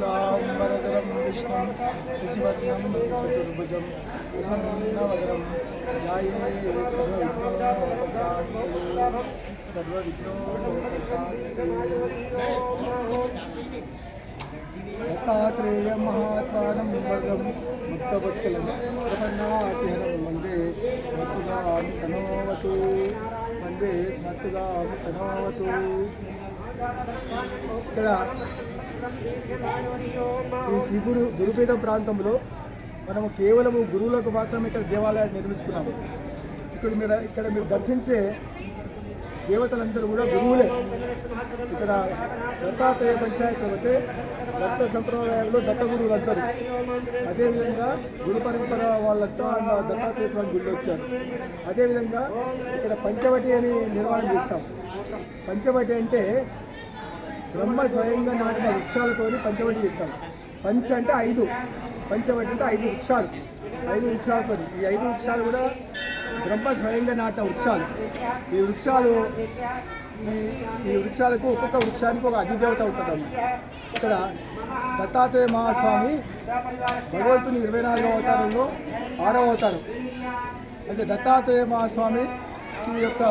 నాంబరధరం విష్ణుం శశివర్ణం చతుర్భుజం ప్రసన్నవదనం ధ్యాయే దత్తాత్రేయ మహాత్మానం వర్గం ముక్తవత్సలం ప్రపన్నాతిహరం వందే స్మర్తుగా సనోవతు. వందే స్మర్తుగా సనోవతు. ఇక్కడ ఈ శ్రీ గురు గురుపీఠ ప్రాంతంలో మనము కేవలము గురువులకు మాత్రమే ఇక్కడ దేవాలయాన్ని నిర్మించుకున్నాము. ఇక్కడ మీరు ఇక్కడ మీరు దర్శించే దేవతలందరూ కూడా గురువులే. ఇక్కడ దత్తాత్రేయ పంచాయతీ అయితే దత్త సంప్రదాయంలో దత్త గురువులు అంటారు అదేవిధంగా గురు పరంపర వాళ్ళంతా ఆ దత్తాత్రేయ స్వామి గుళ్ళు వచ్చారు. అదేవిధంగా ఇక్కడ పంచవటి అని నిర్మాణం చేస్తాం పంచవటి అంటే బ్రహ్మ స్వయంగా నాటిన వృక్షాలతోని పంచవటి చేస్తాం పంచ అంటే ఐదు. పంచవటి అంటే ఐదు వృక్షాలు. ఐదు వృక్షాలతో ఈ ఐదు వృక్షాలు కూడా బ్రహ్మ స్వయంగా నాటిన వృక్షాలు. ఈ వృక్షాలు ఈ- ఈ వృక్షాలకు ఒక్కొక్క వృక్షానికి ఒక అధిదేవత ఉంటుంది ఇక్కడ దత్తాత్రేయ మహాస్వామి భగవంతుని ఇరవై నాలుగవ అవతారంలో ఆరవ అవతారం. అయితే దత్తాత్రేయ మహాస్వామి ఈ యొక్క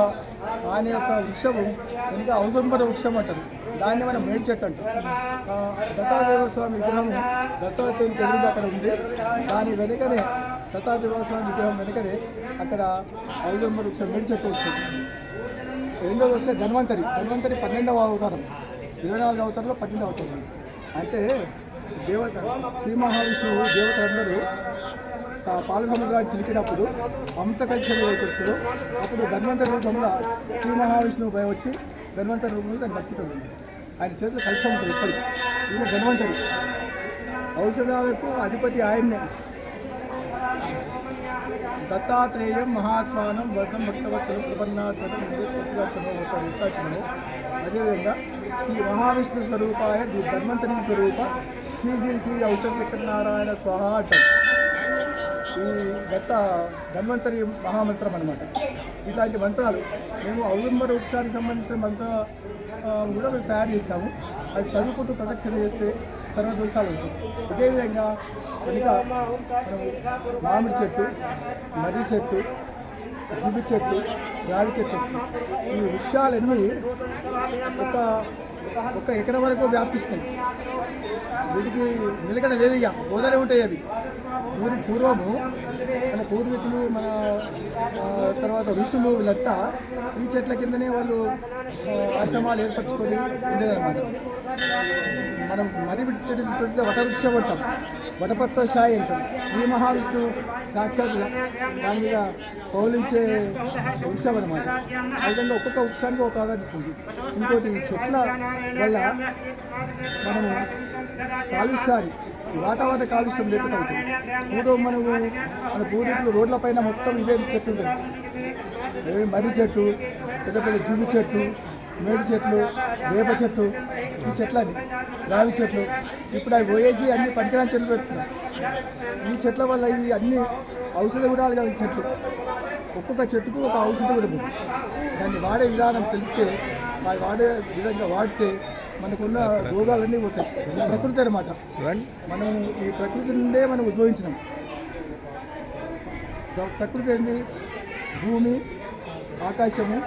ఆయన యొక్క వృక్షము వెనుక ఔదంబర వృక్షం అంటారు దాన్ని మనం మేడి చెట్టు అంటాం. స్వామి విగ్రహం దత్తాత్రేయునికి ఎదురుగా అక్కడ ఉంది. దాని వెనుకనే దత్తాత్రేయ స్వామి విగ్రహం వెనుకనే అక్కడ ఔదంబర వృక్షం మేడి చెట్టు వస్తుంది. రెండోది వస్తే ధన్వంతరి. ధన్వంతరి పన్నెండవ అవతారం. ఇరవై నాలుగు అవతారంలో పన్నెండవ అవతారం. అంటే దేవత శ్రీ మహావిష్ణువు దేవతలందరూ స- పాల సముద్రాన్ని చిలికినప్పుడు అమృత కలిసి అప్పుడు ధన్వంతరి రూపంలో శ్రీ మహావిష్ణువు పై వచ్చి ధన్వంతరి రూపంలో దాన్ని పట్టుకుంటుంది ఆయన చేతిలో కలిసి ఉంటుంది ఇప్పటికి. ఈయన ధన్వంతరి ఔషధాలకు అధిపతి ఆయన్నే. దత్తాత్రేయం మహాత్మానం వర్గం భక్తవత్సలం ప్రపన్నాత్మకం అవుతారు అదేవిధంగా శ్రీ మహావిష్ణు స్వరూపాయ ది ధన్వంతరి స్వరూప శ్రీ శ్రీ శ్రీ ఔషధ నారాయణ స్వహ అంటారు. ఈ దత్త ధన్వంతరి మహామంత్రం అనమాట ఇట్లాంటి మంత్రాలు మేము ఔదంబర వృక్షానికి సంబంధించిన మంత్ర కూడా మేము తయారు చేస్తాము. అది చదువుకుంటూ ప్రదక్షిణ చేస్తే సర్వదోషాలు ఉంటాయి అదేవిధంగా కనుక మామిడి చెట్టు మర్రి చెట్టు జిబి చెట్టు రావి చెట్టు వస్తుంది ఈ వృక్షాలన్నీ ఒక ఒక ఎకరం వరకు వ్యాపిస్తాయి. వీటికి నిలకడ లేదు ఇక. గోదావరి ఉంటాయి అవి. పూర్వ పూర్వము మన పూర్వీకులు మన తర్వాత ఋషులు వీళ్ళంతా ఈ చెట్ల కిందనే వాళ్ళు ఆశ్రమాలు ఏర్పరచుకొని ఉండేదన్నమాట. మనం మరి చెట్టు తీసుకుంటే వటవృక్షం ఉంటాం వటపత్త సాయి అంటారు. శ్రీ మహావిష్ణువు సాక్షాత్ దాని మీద పౌలించే వృక్షం అనమాట ఆ విధంగా ఒక్కొక్క వృక్షానికి ఒక ఉంది ఇంకోటి ఈ చెట్ల వల్ల మనము కాలుష్యాన్ని ఈ వాతావరణ కాలుష్యం లేకుండా అవుతుంది. పూర్వం మనము మన పూర్వీకులు రోడ్లపైన మొత్తం ఇవే చెట్లు ఉంటాయి. ఏ మర్రి చెట్టు పెద్ద పెద్ద జుమ్మి చెట్టు మేడి చెట్లు వేప చెట్టు ఈ చెట్లని రావి చెట్లు ఇప్పుడు అవి పోయేసి అన్ని పనికిరాని చెట్లు పెడుతున్నాయి ఈ చెట్ల వల్ల ఇవి అన్ని ఔషధ గుణాలు కలిగిన చెట్లు. ఒక్కొక్క చెట్టుకు ఒక ఔషధ గుణం ఉంది. దాన్ని వాడే విధానం తెలిస్తే అది వాడే విధంగా వాడితే మనకున్న రోగాలన్నీ పోతాయి. ప్రకృతి అనమాట మనం ఈ ప్రకృతి నుండే మనం ఉద్భవించినాం. ప్ర- ప్రకృతి ఏంది? భూమి ఆకాశము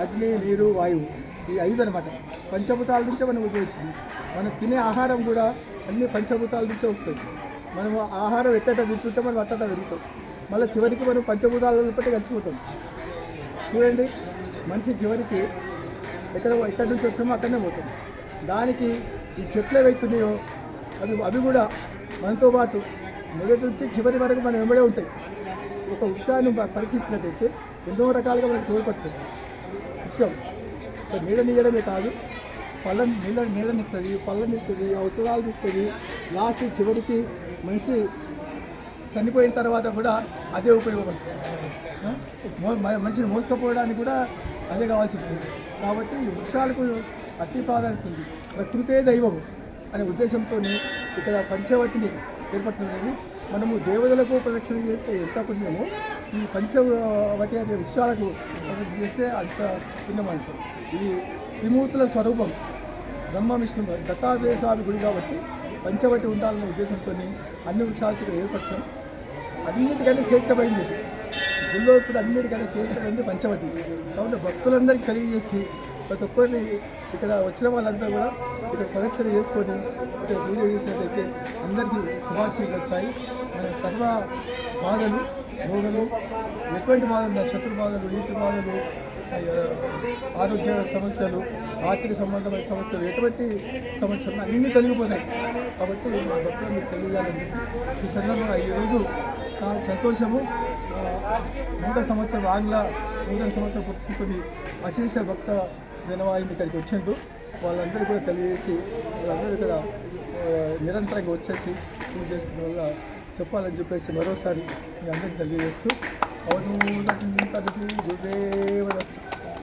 అగ్ని నీరు వాయువు. ఈ ఐదు అనమాట పంచభూతాల నుంచే మనం ఉపయోగించింది మనం తినే ఆహారం కూడా అన్ని పంచభూతాల నుంచే వస్తుంది మనం ఆహారం ఎట్టట తింటుంటే మనం అట్టట పెరుగుతాం మళ్ళీ చివరికి మనం పంచభూతాల పట్టి కలిసిపోతాం. చూడండి మనిషి చివరికి ఎక్కడ ఎక్కడి నుంచి వచ్చామో అక్కడనే పోతాం. దానికి ఈ చెట్లు ఏవైతున్నాయో అవి అవి కూడా మనతో పాటు మొదటి నుంచి చివరి వరకు మనం వెంబడే ఉంటాయి. ఒక వృక్షాన్ని పరీక్షించినట్టయితే ఎన్నో రకాలుగా మనకు తోడ్పడుతుంది వృక్షం. నీడనియడమే కాదు పళ్ళ నీళ్ళ నీడనిస్తుంది పళ్ళనిస్తుంది ఔషధాలు ఇస్తుంది లాస్ట్ చివరికి మనిషి చనిపోయిన తర్వాత కూడా అదే ఉపయోగపడుతుంది మనిషిని మోసుకపోవడానికి కూడా అదే కావాల్సి వస్తుంది. కాబట్టి ఈ వృక్షాలకు అతి ప్రాధాన్యత ఉంది. ప్రకృతే దైవము అనే ఉద్దేశంతో ఇక్కడ పంచవతిని ఏర్పడుతున్నది. మనము దేవతలకు ప్రదక్షిణ చేస్తే ఎంత పుణ్యమో ఈ పంచవటి అనే వృక్షాలకు చేస్తే అంత పుణ్యం అంటాం ఇది త్రిమూర్తుల స్వరూపం బ్రహ్మ విష్ణు దత్తాత్రేయ స్వామి గుడి కాబట్టి పంచవటి ఉండాలనే ఉద్దేశంతో అన్ని వృక్షాలకు ఏర్పరచడం అన్నిటికంటే శ్రేష్టమైంది ఇది. గుళ్ళో ఇప్పుడు అన్నిటికంటే శ్రేష్టమైంది పంచవటి. కాబట్టి భక్తులందరికీ తెలియజేసి ప్రతి ఒక్కరిని ఇక్కడ వచ్చిన వాళ్ళందరూ కూడా ఇక్కడ ప్రదక్షిణ చేసుకొని ఇక్కడ పూజ చేసినట్టయితే అందరికీ శుభాశీలు కలుగుతాయి మన సర్వ బాధలు రోగులు ఎటువంటి బాధలు శత్రు బాధలు నీటి బాధలు ఆరోగ్య సమస్యలు ఆర్థిక సంబంధమైన సమస్యలు ఎటువంటి సమస్యలు అన్నీ తొలగిపోతాయి. కాబట్టి మా భక్తులు మీకు తెలియజేయాలని ఈ సందర్భంగా ఈరోజు చాలా సంతోషము నూతన సంవత్సరం ఆంగ్ల నూతన సంవత్సరం పుట్టుకుని అశేష భక్త జనవాయిని ఇక్కడికి వచ్చిండ్రు. వాళ్ళందరూ కూడా తెలియజేసి వాళ్ళందరూ ఇక్కడ నిరంతరంగా వచ్చేసి పూజ చేసుకునే వల్ల చెప్పాలని చెప్పేసి మరోసారి మీ అందరికీ తెలియజేస్తూ అవును గురుదేవ